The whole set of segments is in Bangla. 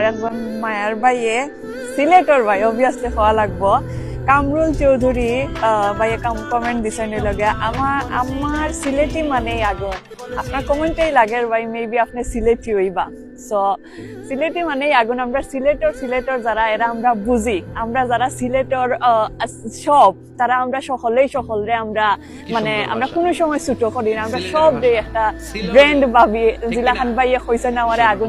আমার একজন মায়ার বাইয়ে সিলেটর ভাই অবভিয়াসলি হওয়া লাগবো। কামরুল চৌধুরী আহ, কাম কমেন্ট দিছেন লগে। আমার আমার সিলেটি মানেই আগুন আপনার কমেন্টেই লাগের ভাই মেবি আপনি সিলেটি হইবা সো সিলেটি মানেই আগুন। আমরা সিলেটর সিলেটর যারা এরা আমরা বুঝি। আমরা যারা সিলেটর সব তারা আমরা সকলেই সকলরে আমরা মানে আমরা কোনো সময় ছুটো করি না। আমরা সব দিয়ে একটা ব্র্যান্ড ভাবি। জিলাখান ভাইয়ে কইছেন আমারে আগুন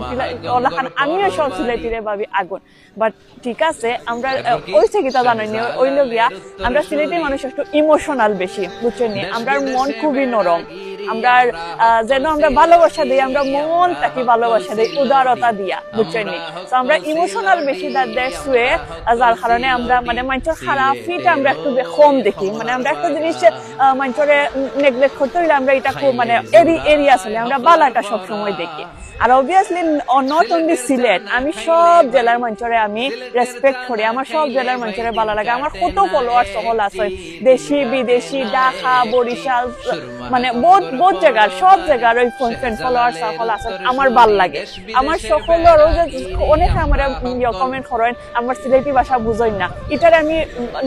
ওলাখান আমিও সব সিলেটিরে ভাবি আগুন। বাট ঠিক আছে আমরা ওই থেকে তা জানি না ওই লগিয়া আমরা সিলেটি মানুষ একটু ইমোশনাল বেশি বুঝছেন নি? আমরা মন খুবই নরম। আমরা যেন আমরা ভালোবাসা দিই আমরা মন তাকে ভালোবাসা দিই উদারতা দিয়া বুঝছেন তো আমরা ইমোশনাল বেশি ওয়ে যার কারণে আমরা মানে মানুষের খারাপ ফিট আমরা একটু কম দেখি। মানে আমরা একটা জিনিস মানুষের নেগলেক্ট করতে হইলে আমরা এটা খুব মানে এরি এরিয়া চলে আমরা বালাটা সবসময় দেখি। আর অবভিয়াসলি নট অনলি সিলেট আমি সব জেলার মানুষরে আমি রেসপেক্ট করি। আমার সব জেলার মানুষরে ভালো লাগে। আমার কত ফলোয়ার সকল আছে। দেশি বিদেশি ঢাকা বরিশাল মানে বহুত বহুত জায়গার সব জায়গার ওই ফ্রেন্ড ফলোয়ার সকল আছে আমার ভালো লাগে। আমার সকলেরও যে অনেকে আমার কমেন্ট করেন আমার সিলেটি ভাষা বুঝই না। এটার আমি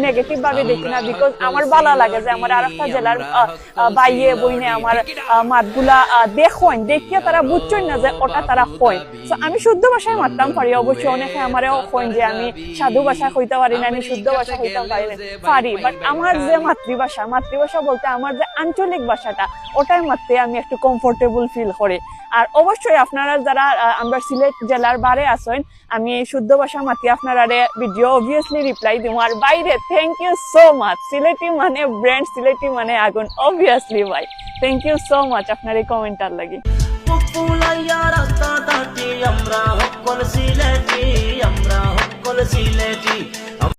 নেগেটিভ ভাবে দেখি না বিকজ আমার ভালো লাগে যে আমার আর একটা জেলার বাইয়ে বইনে আমার মাতগুলা দেখেন দেখিয়ে তারা বুঝছেন না যে ওটা তারা হয়। তো আমি শুদ্ধ ভাষায় মারতাম পারি অবশ্যই অনেকে আমারও কইন যে আমি সাধু ভাষা কইতে পারি না আমি শুদ্ধ ভাষা কইতে পারি না। পারি বাট আমার যে মাতৃভাষা মাতৃভাষা বলতে আমার যে আঞ্চলিক ভাষাটা ওটাই মারতে আমি একটু কমফোর্টেবল ফিল করি। আর অবশ্যই আপনারা যারা আমরা সিলেট জেলার বারে আছেন, আমি এই শুদ্ধ ভাষা মাতি আপনারা ভিডিও অবভিয়াসলি রিপ্লাই দিব আর বাইরে thank you so much Sylheti মানে ব্র্যান্ড সিলেটি মানে আগুন অবভিয়াসলি ভাই। থ্যাংক ইউ সো মাচ আপনার এই কমেন্টার লাগে। আমরা সিলেটি আমরা সিলেটি।